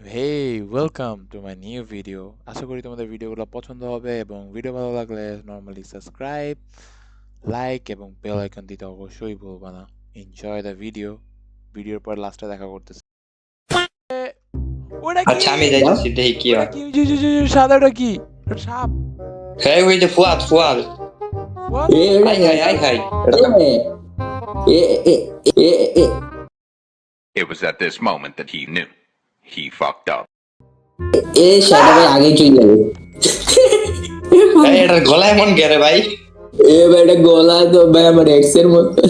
Hey welcome to my new video আশা করি তোমাদের ভিডিওগুলো পছন্দ হবে এবং ভিডিও ভালো লাগলে নর্মালি সাবস্ক্রাইব লাইক এবং বেল আইকন দিতে অবশ্যই ভুলবা না এনজয় দ্য ভিডিও ভিডিওর পর লাস্টে দেখা করতেছে ওটা কি আচ্ছা আমি যাইতেছি দেখি কি হয় কি জি, জি, জি, জি, সাদাটা কি সাপ হ্যাঁ ওই যে Fuad Fuad hi hi hi hi It was at this moment that he knew. He fucked up. এ সেটা ভাই আগে চলে যাবে এটার গলা এমন গেরে ভাই এ বেটা গলা তো ভাই আমার এক্সের মতো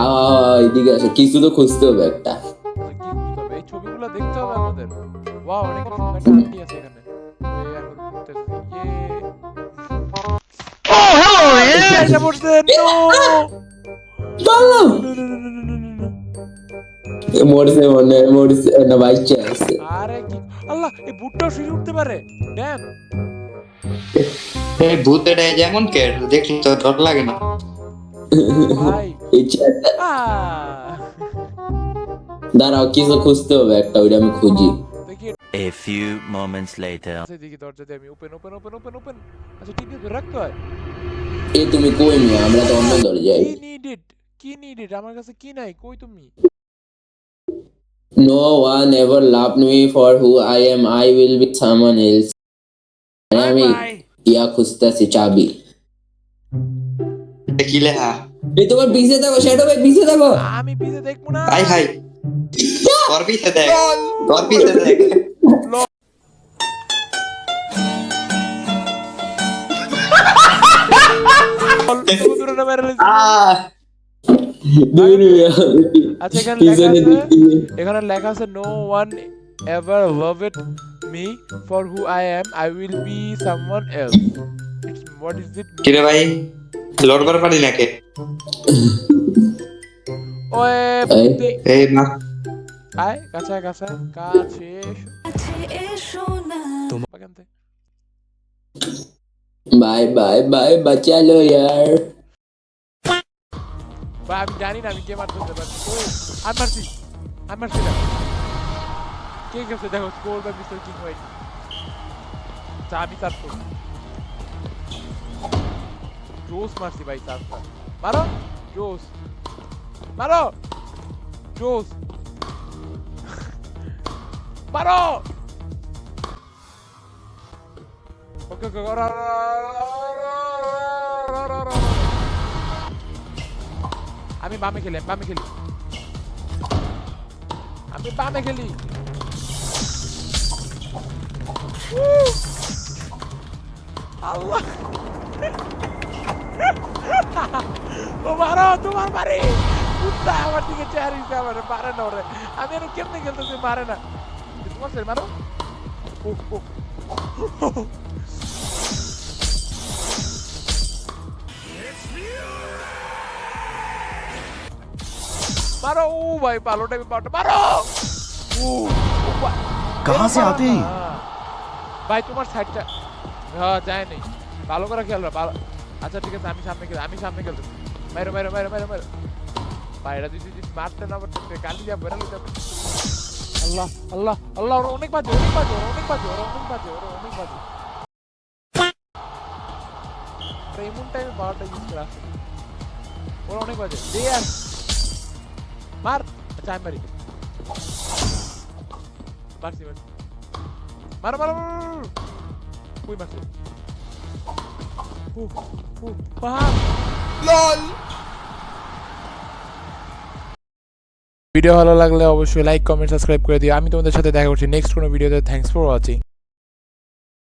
আহ, এদিকে আসে কিছু তো খুঁজতে হবে একটা? এই ছবিগুলো দেখতে হবে আমাদের ওয়াও অনেক আন্টি আছে এখানে ওই আমি ঘুরতেছি মরছে মনে মরছে না আছে। আরে কি? আল্লাহ এই সিঁড়ি উঠতে পারে? ড্যাম এই ভূত এটা যেমন কে দেখলি তো ডর লাগে না। ভাই। দাঁড়াও কিছু খুঁজতে হবে একটা ওইটা আমি খুঁজি। A few moments later. আছে দেখি দরজা দিয়ে আমি open open open open open আচ্ছা আছে রাখতে হয়? এ তুমি কই নিয়ে আমরা তো অন্য দরজায় কি নিডেড কি নিডেড আমার কাছে কি নাই? কই তুমি? No one ever loved me for who I am. I will be someone else. ভাই ইয়া খুঁজতেছি চাবি কি লেখা এই তোমার পিছে থাকো শ্যাডো ভাই পিছে থাকো। আমি পিছে দেখব না। হাই হাই। তোর পিছে দেখ। তোর পিছে দেখ। কুকুরটা মেরে লেছে। আহ দূর হয়ে আচ্ছা এখানে লেখা আছে? এখানে লেখা আছে no one ever love it me for who I am I will be someone else what is it কিরে ভাই? লড়বার পারি নাকি? ওয়ে এই। না। আয় কাছে কাছে কাছে এসো। বাই বাই বাই বাঁচালো ইয়ার ভাই আমি জানি না আমি কে মারতে পারছি ও আমি মারছি আমি মারছি না কে গেছে দেখো স্কোর বা মিস্টার কিং হোয়াইট চা আমি সার্চ করছি জোস মারছি ভাই সার্চ মারো জোস মারো জোস মারো ওকে ওকে আমি বামে খেলি বামে খেলি। আমি বামে খেলি। তোমার মারে কুত্তা আমার দিকে চারিস আমার, মারে না ওরে। আমি আর কেমনে খেলতেছি না। তোমার মারো। मारो ओ भाई पालोटे में पालोटे मारो ও कहाँ से आते हैं? ভাই তোমার সাইডটা হ্যাঁ যায় নেই ভালো করে খেয়াল রাখ ভালো আচ্ছা ঠিক আছে আমি সামনে খেলে আমি সামনে খেলতে মারো মারো মারো মারো মারো ভাইরা যদি যদি মারতে না পারতে গালি যা বেরা লুটা আল্লাহ আল্লাহ আল্লাহ ওরা অনেক বাজে অনেক বাজে ওরা অনেক বাজে ওরা অনেক বাজে ওরা অনেক বাজে ওরা এমন টাইমে পাওয়ারটা ইউজ করা আছে ওরা অনেক বাজে দে আর মার আচ্ছা আমি মারি। মারছি মারছি। মারো মারো মারো, মারো, মারো। কই মারছে। ভিডিও ভালো লাগলে অবশ্যই লাইক কমেন্ট সাবস্ক্রাইব করে দিও। আমি তোমাদের সাথে দেখা করছি নেক্সট কোনো ভিডিওতে থ্যাঙ্কস ফর ওয়াচিং